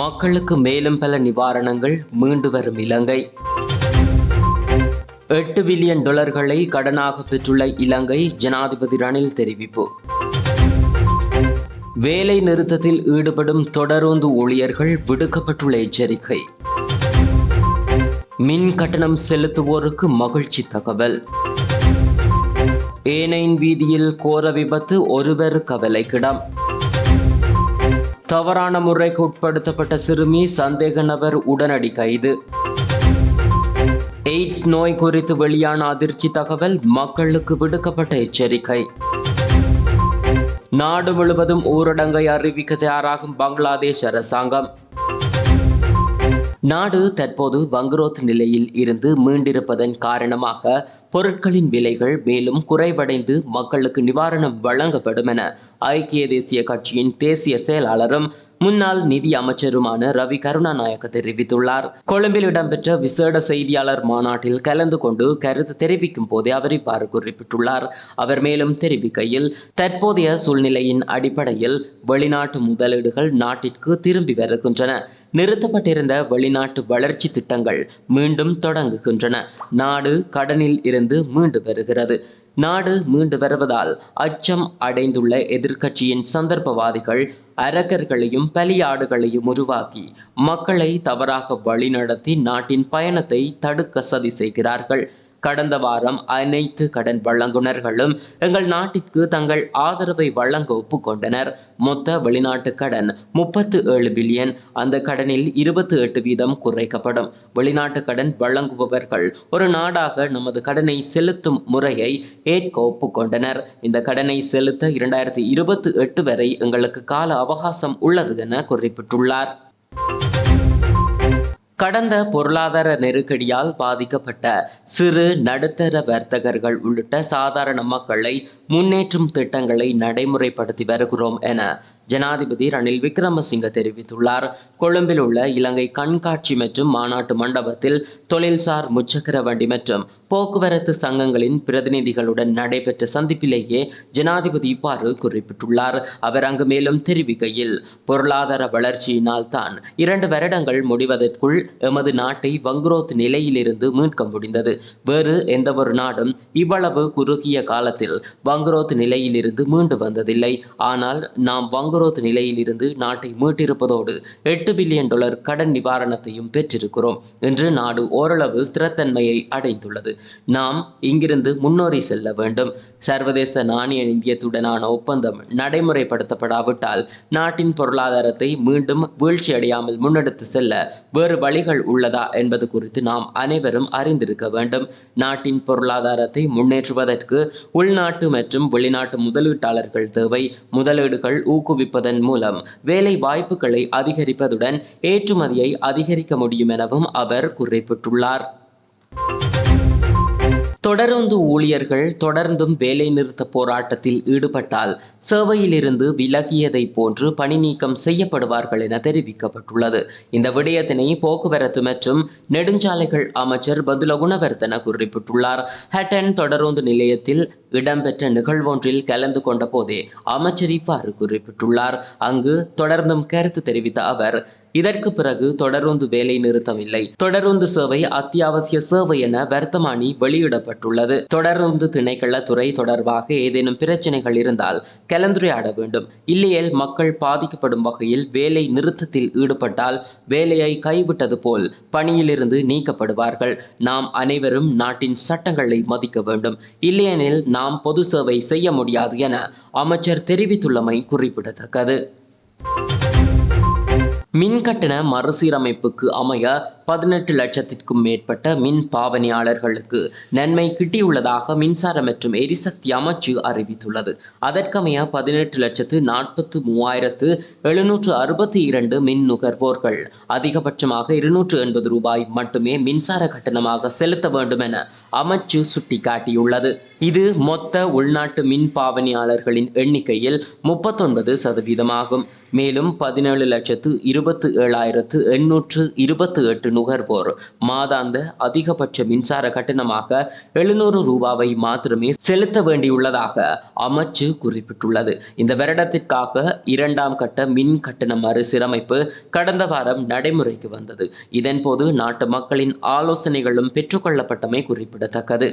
மக்களுக்கு மேலும் பல நிவாரணங்கள் மீண்டு வரும் இலங்கை. எட்டு பில்லியன் டாலர்களை கடனாக பெற்றுள்ள இலங்கை ஜனாதிபதி ரணில் தெரிவிப்பு. வேலை நிறுத்தத்தில் ஈடுபடும் தொடருந்து ஊழியர்கள் விடுக்கப்பட்டுள்ள எச்சரிக்கை. மின் கட்டணம் செலுத்துவோருக்கு மகிழ்ச்சி தகவல். ஏனையின் வீதியில் கோர விபத்து ஒருவர் கவலைக்கிடம். தவறான முறைக்கு உட்படுத்தப்பட்ட சிறுமி சந்தேக நபர் உடனடி கைது. எய்ட்ஸ் நோய் குறித்து வெளியான அதிர்ச்சி தகவல் மக்களுக்கு விடுக்கப்பட்ட எச்சரிக்கை. நாடு முழுவதும் ஊரடங்கை அறிவிக்க தயாராகும் பங்களாதேஷ் அரசாங்கம். நாடு தற்போது வங்குரோத் நிலையில் இருந்து மீண்டிருப்பதன் காரணமாக பொருட்களின் விலைகள் மேலும் குறைவடைந்து மக்களுக்கு நிவாரணம் வழங்கப்படும் என ஐக்கிய தேசிய கட்சியின் தேசிய செயலாளரும் முன்னாள் நிதி அமைச்சருமான ரவி கருணாநாயக்க தெரிவித்துள்ளார். கொழும்பில் இடம்பெற்ற விசேட செய்தியாளர் மாநாட்டில் கலந்து கொண்டு கருத்து தெரிவிக்கும் போதே அவர் இவ்வாறு குறிப்பிட்டுள்ளார். அவர் மேலும் தெரிவிக்கையில் தற்போதைய சூழ்நிலையின் அடிப்படையில் வெளிநாட்டு முதலீடுகள் நாட்டிற்கு திரும்பி வருகின்றன. நிறுத்தப்பட்டிருந்த வெளிநாட்டு வளர்ச்சி திட்டங்கள் மீண்டும் தொடங்குகின்றன. நாடு கடனில் இருந்து மீண்டு வருகிறது. நாடு மீண்டு வருவதால் அச்சம் அடைந்துள்ள எதிர்க்கட்சியின் சந்தர்ப்பவாதிகள் அரக்கர்களையும் பலியாடுகளையும் உருவாக்கி மக்களை தவறாக வழிநடத்தி நாட்டின் பயணத்தை தடுக்க சதி செய்கிறார்கள். கடந்த வாரம் அனைத்து கடன் வழங்குனர்களும் எங்கள் நாட்டிற்கு தங்கள் ஆதரவை வழங்க ஒப்புக்கொண்டனர். மொத்த வெளிநாட்டு கடன் முப்பத்து ஏழு பில்லியன். அந்த கடனில் இருபத்தி எட்டு வீதம் குறைக்கப்படும். வெளிநாட்டு கடன் வழங்குபவர்கள் ஒரு நாடாக நமது கடனை செலுத்தும் முறையை ஏற்க ஒப்புக்கொண்டனர். இந்த கடனை செலுத்த இரண்டாயிரத்தி இருபத்தி எட்டு வரை எங்களுக்கு கால அவகாசம் உள்ளது என குறிப்பிட்டுள்ளார். கடந்த பொருளாதார நெருக்கடியால் பாதிக்கப்பட்ட சிறு நடுத்தர வர்த்தகர்கள் உள்ளிட்ட சாதாரண மக்களை முன்னேற்றும் திட்டங்களை நடைமுறைப்படுத்தி வருகிறோம் என ஜனாதிபதி ரணில் விக்ரமசிங்க தெரிவித்துள்ளார். கொழும்பில் உள்ள இலங்கை கண்காட்சி மற்றும் மாநாட்டு மண்டபத்தில் தொழில்சார் முச்சக்கர வண்டி மற்றும் போக்குவரத்து சங்கங்களின் பிரதிநிதிகளுடன் நடைபெற்ற சந்திப்பிலேயே ஜனாதிபதி இவ்வாறு குறிப்பிட்டுள்ளார். அவர் அங்கு மேலும் தெரிவிக்கையில் பொருளாதார வளர்ச்சியினால் தான் இரண்டு வருடங்கள் முடிவதற்குள் எமது நாட்டை வங்குரோத் நிலையிலிருந்து மீட்க முடிந்தது. வேறு எந்த ஒரு நாடும் இவ்வளவு குறுகிய காலத்தில் வங்குரோத் நிலையிலிருந்து மீண்டு வந்ததில்லை. ஆனால் நாம் வங்குரோத் நிலையிலிருந்து நாட்டை மீட்டிருப்பதோடு எட்டு பில்லியன் டாலர் கடன் நிவாரணத்தையும் பெற்றிருக்கிறோம் என்று நாடு ஓரளவு ஸ்திரத்தன்மையை அடைந்துள்ளது. நாம் இங்கிருந்து முன்னோறி செல்ல வேண்டும். சர்வதேச நாணய நிதியத்துடனான ஒப்பந்தம் நடைமுறைப்படுத்தப்படாவிட்டால் நாட்டின் பொருளாதாரத்தை மீண்டும் வீழ்ச்சியடையாமல் முன்னெடுத்து செல்ல வேறு வழிகள் உள்ளதா என்பது குறித்து நாம் அனைவரும் அறிந்திருக்க வேண்டும். நாட்டின் பொருளாதாரத்தை முன்னேற்றுவதற்கு உள்நாட்டு மற்றும் வெளிநாட்டு முதலீட்டாளர்கள் தேவை. முதலீடுகள் ஊக்குவிப்பதன் மூலம் வேலை வாய்ப்புகளை அதிகரிப்பதுடன் ஏற்றுமதியை அதிகரிக்க முடியும் எனவும் அவர் குறிப்பிட்டுள்ளார். தொடருந்து ஊழியர்கள் தொடர்ந்தும் வேலைநிறுத்த போராட்டத்தில் ஈடுபட்டால் சேவையிலிருந்து விலகியதை போன்று பணி நீக்கம் செய்யப்படுவார்கள் என தெரிவிக்கப்பட்டுள்ளது. இந்த விடயத்தினை போக்குவரத்து மற்றும் நெடுஞ்சாலைகள் அமைச்சர் பதுல குணவர்தன குறிப்பிட்டுள்ளார். ஹட்டன் தொடருந்து நிலையத்தில் இடம்பெற்ற நிகழ்வொன்றில் கலந்து கொண்ட போதே அமைச்சர் இவ்வாறு குறிப்பிட்டுள்ளார். அங்கு தொடர்ந்தும் கருத்து தெரிவித்த அவர் இதற்கு பிறகு தொடருந்து வேலை நிறுத்தமில்லை. தொடருந்து சேவை அத்தியாவசிய சேவை என வர்த்தமானி வெளியிடப்பட்டுள்ளது. தொடருந்து திணைக்கள துறை தொடர்பாக ஏதேனும் பிரச்சனைகள் இருந்தால் கலந்துரையாட வேண்டும். இல்லையேல் மக்கள் பாதிக்கப்படும் வகையில் வேலை நிறுத்தத்தில் ஈடுபட்டால் வேலையை கைவிட்டது போல் பணியிலிருந்து நீக்கப்படுவார்கள். நாம் அனைவரும் நாட்டின் சட்டங்களை மதிக்க வேண்டும். இல்லையெனில் நாம் பொது சேவை செய்ய முடியாது என அமைச்சர் தெரிவித்துள்ளமை குறிப்பிடத்தக்கது. மின் கட்டண மறுசீரமைப்புக்கு அமைய பதினெட்டு லட்சத்திற்கும் மேற்பட்ட மின் பாவனையாளர்களுக்கு நன்மை கிட்டியுள்ளதாக மின்சார மற்றும் எரிசக்தி அமைச்சு அறிவித்துள்ளது. அதற்கமைய பதினெட்டு லட்சத்து நாற்பத்து மூவாயிரத்து எழுநூற்று அறுபத்தி இரண்டு மின் நுகர்வோர்கள். அதிகபட்சமாக இருநூற்று எண்பது ரூபாய் மட்டுமே மின்சார கட்டணமாக செலுத்த வேண்டும் என அமைச்சு சுட்டிக்காட்டியுள்ளது. இது மொத்த உள்நாட்டு மின் பாவனையாளர்களின் எண்ணிக்கையில் முப்பத்தொன்பது சதவீதமாகும். மேலும் பதினேழு லட்சத்து இருபத்து ஏழாயிரத்து எண்ணூற்று இருபத்து எட்டு நுகர்வோர். மாதாந்த அதிகபட்ச மின்சார கட்டணமாக எழுநூறு ரூபாவை மாத்திரமே செலுத்த வேண்டியுள்ளதாக அமைச்சு குறிப்பிட்டுள்ளது. இந்த வருடத்திற்காக இரண்டாம் கட்ட மின் கட்டண மறுசீரமைப்பு கடந்த வாரம் நடைமுறைக்கு வந்தது. இதன்போது நாட்டு மக்களின் ஆலோசனைகளும் பெற்றுக்கொள்ளப்பட்டமை குறிப்பிடத்தக்கது.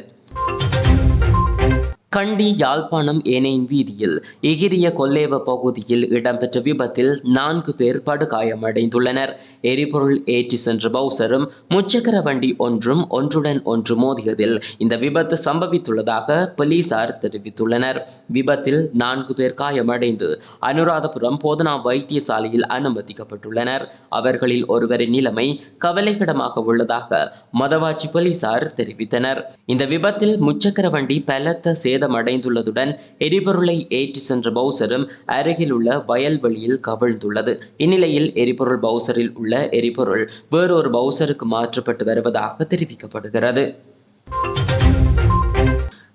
கண்டி யாழ்ப்பாணம் ஏனையின் வீதியில் எகிரிய கொல்லேவ பகுதியில் இடம்பெற்ற விபத்தில் நான்கு பேர் படுகாயமடைந்துள்ளனர். எரிபொருள் ஏற்றி சென்ற பவுசரும் முச்சக்கர வண்டி ஒன்றும் ஒன்றுடன் ஒன்று மோதியதில் இந்த விபத்து சம்பவித்துள்ளதாக போலீசார் தெரிவித்துள்ளனர். விபத்தில் நான்கு பேர் காயமடைந்து அனுராதபுரம் போதனா வைத்தியசாலையில் அனுமதிக்கப்பட்டுள்ளனர். அவர்களில் ஒருவரின் நிலைமை கவலைக்கிடமாக உள்ளதாக மதவாச்சி போலீசார் தெரிவித்தனர். இந்த விபத்தில் முச்சக்கர வண்டி பலத்த சேதமடைந்துள்ளதுடன் எரிபொருளை ஏற்றி சென்ற பவுசரும் அருகில் உள்ள வயல்வெளியில் கவிழ்ந்துள்ளது. இந்நிலையில் எரிபொருள் பவுசரில் உள்ள எரிபொருள் வேறொரு பவுசருக்கு மாற்றப்பட்டு வருவதாக தெரிவிக்கப்படுகிறது.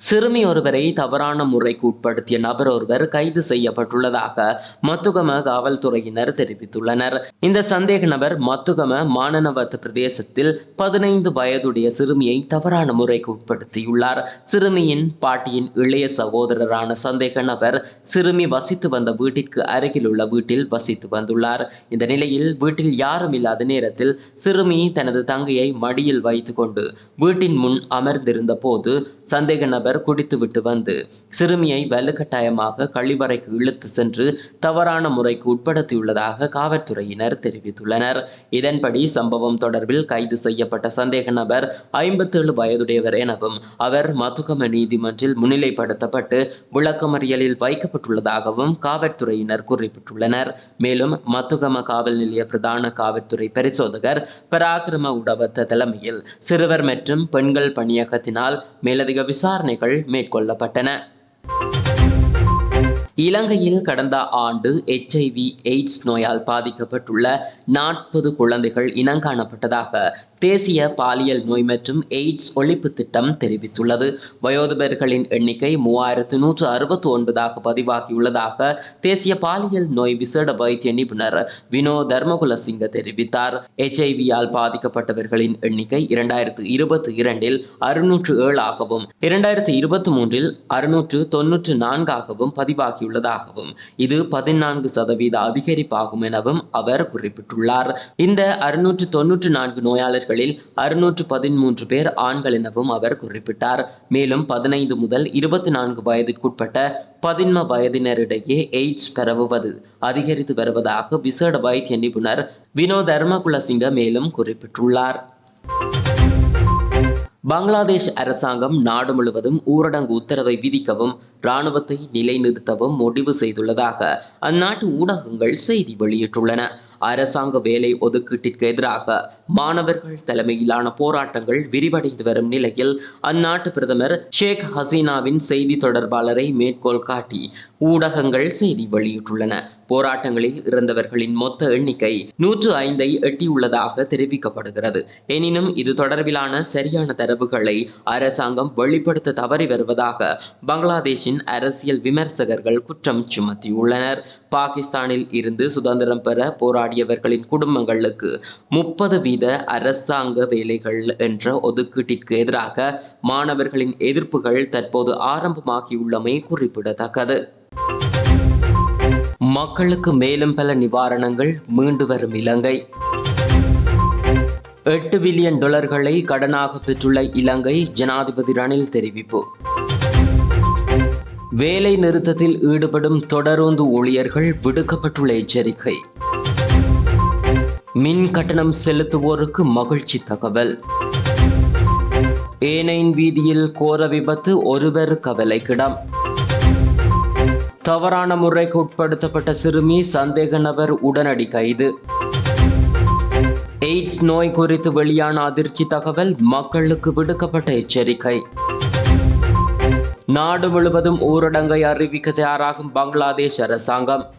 சிறுமி ஒருவரை தவறான முறைக்கு உட்படுத்திய நபர் ஒருவர் கைது செய்யப்பட்டுள்ளதாக மத்துகம காவல்துறையினர் தெரிவித்துள்ளனர். இந்த சந்தேக நபர் மத்துகம மானனவத் பிரதேசத்தில் பதினைந்து வயதுடைய சிறுமியை தவறான முறைக்கு உட்படுத்தியுள்ளார். சிறுமியின் பாட்டியின் இளைய சகோதரரான சந்தேக நபர் சிறுமி வசித்து வந்த வீட்டிற்கு அருகில் உள்ள வீட்டில் வசித்து வந்துள்ளார். இந்த நிலையில் வீட்டில் யாரும் இல்லாத நேரத்தில் சிறுமி தனது தங்கையை மடியில் வைத்துக்கொண்டு வீட்டின் முன் அமர்ந்திருந்த போது சந்தேக நபர் குடித்துவிட்டு வந்து சிறுமியை வலுக்கட்டாயமாக கழிவறைக்கு இழுத்து சென்று தவறான முறைக்கு உட்படுத்தியுள்ளதாக காவல்துறையினர் தெரிவித்துள்ளனர். இதன்படி சம்பவம் தொடர்பில் கைது செய்யப்பட்ட சந்தேக நபர் ஐம்பத்தேழு வயதுடையவர் எனவும் அவர் மதுகம நீதிமன்றில் முன்னிலைப்படுத்தப்பட்டு விளக்கமறியலில் வைக்கப்பட்டுள்ளதாகவும் காவல்துறையினர் குறிப்பிட்டுள்ளனர். மேலும் மத்துகம காவல் நிலைய பிரதான காவல்துறை பரிசோதகர் பராக்கிரம உடவத்த தலைமையில் சிறுவர் மற்றும் பெண்கள் பணியகத்தினால் மேலதிக விசாரணைகள் மேற்கொள்ளப்பட்டன. இலங்கையில் கடந்த ஆண்டு எச்ஐவி எய்ட்ஸ் நோயால் பாதிக்கப்பட்டுள்ள நாற்பது குழந்தைகள் இனங்காணப்பட்டதாக தேசிய பாலியல் நோய் மற்றும் எய்ட்ஸ் ஒழிப்பு திட்டம் தெரிவித்துள்ளது. வயோதிபர்களின் எண்ணிக்கை மூவாயிரத்து நூற்று அறுபத்தி ஒன்பதாக பதிவாகியுள்ளதாக தேசிய பாலியல் நோய் விசேட வைத்திய நிபுணர் வினோ தர்மகுலசிங்க தெரிவித்தார். எச்ஐவியால் பாதிக்கப்பட்டவர்களின் எண்ணிக்கை இரண்டாயிரத்து இருபத்தி இரண்டில் அறுநூற்று ஏழாகவும் இரண்டாயிரத்து இருபத்தி மூன்றில் அறுநூற்று தொன்னூற்று நான்காகவும் பதிவாகியுள்ளதாகவும் இது பதினான்கு சதவீத அதிகரிப்பாகும் எனவும் அவர் குறிப்பிட்டுள்ளார். இந்த அறுநூற்று தொன்னூற்று நான்கு நோயாளர்கள் நோயாளர்களில் அறுநூற்று பதிமூன்று பேர் ஆண்கள் எனவும் அவர் குறிப்பிட்டார். மேலும் பதினைந்து முதல் இருபத்தி நான்கு வயதிற்குட்பட்ட பதின்ம வயதினரிடையே எய்ட்ஸ் பரவுவது அதிகரித்து வருவதாக விசேட வைத்திய நிபுணர் வினோத் தர்மகுலசிங்க மேலும் குறிப்பிட்டுள்ளார். பங்களாதேஷ் அரசாங்கம் நாடு முழுவதும் ஊரடங்கு உத்தரவை விதிக்கவும் இராணுவத்தை நிலைநிறுத்தவும் முடிவு செய்துள்ளதாக அந்நாட்டு ஊடகங்கள் செய்தி வெளியிட்டுள்ளன. அரசாங்க வேலை ஒதுக்கீட்டிற்கு எதிராக மாணவர்கள் தலைமையிலான போராட்டங்கள் விரிவடைந்து வரும் நிலையில் அந்நாட்டு பிரதமர் ஷேக் ஹசீனாவின் செய்தி தொடர்பாளரை மேற்கோள் காட்டி ஊடகங்கள் செய்தி வெளியிட்டுள்ளன. போராட்டங்களில் இறந்தவர்களின் மொத்த எண்ணிக்கை நூற்று ஐந்தை எட்டியுள்ளதாக தெரிவிக்கப்படுகிறது. எனினும் இது தொடர்பிலான சரியான தரவுகளை அரசாங்கம் வெளிப்படுத்த தவறி வருவதாக பங்களாதேஷின் அரசியல் விமர்சகர்கள் குற்றம் சுமத்தியுள்ளனர். பாகிஸ்தானில் இருந்து சுதந்திரம் பெற போராடியவர்களின் குடும்பங்களுக்கு முப்பது வீத அரசாங்க வேலைகள் என்ற ஒதுக்கீட்டிற்கு எதிராக மாணவர்களின் எதிர்ப்புகள் தற்போது ஆரம்பமாகியுள்ளமை குறிப்பிடத்தக்கது. மக்களுக்கு மேலும் பல நிவாரணங்கள் மீண்டு வரும் இலங்கை. எட்டு பில்லியன் டாலர்களை கடனாக பெற்றுள்ள இலங்கை ஜனாதிபதி ரணில் தெரிவிப்பு. வேலை நிறுத்தத்தில் ஈடுபடும் தொடருந்து ஊழியர்கள் விடுக்கப்பட்டுள்ள எச்சரிக்கை. மின் கட்டணம் செலுத்துவோருக்கு மகிழ்ச்சி தகவல். ஏனையின் வீதியில் கோர விபத்து ஒருவர் கவலைக்கிடம். தவறான முறைக்கு உட்படுத்தப்பட்ட சிறுமி சந்தேக நபர் உடனடி கைது. எய்ட்ஸ் நோய் குறித்து வெளியான அதிர்ச்சி தகவல் மக்களுக்கு விடுக்கப்பட்ட எச்சரிக்கை. நாடு முழுவதும் ஊரடங்கை அறிவிக்க தயாராகும் பங்களாதேஷ் அரசாங்கம்.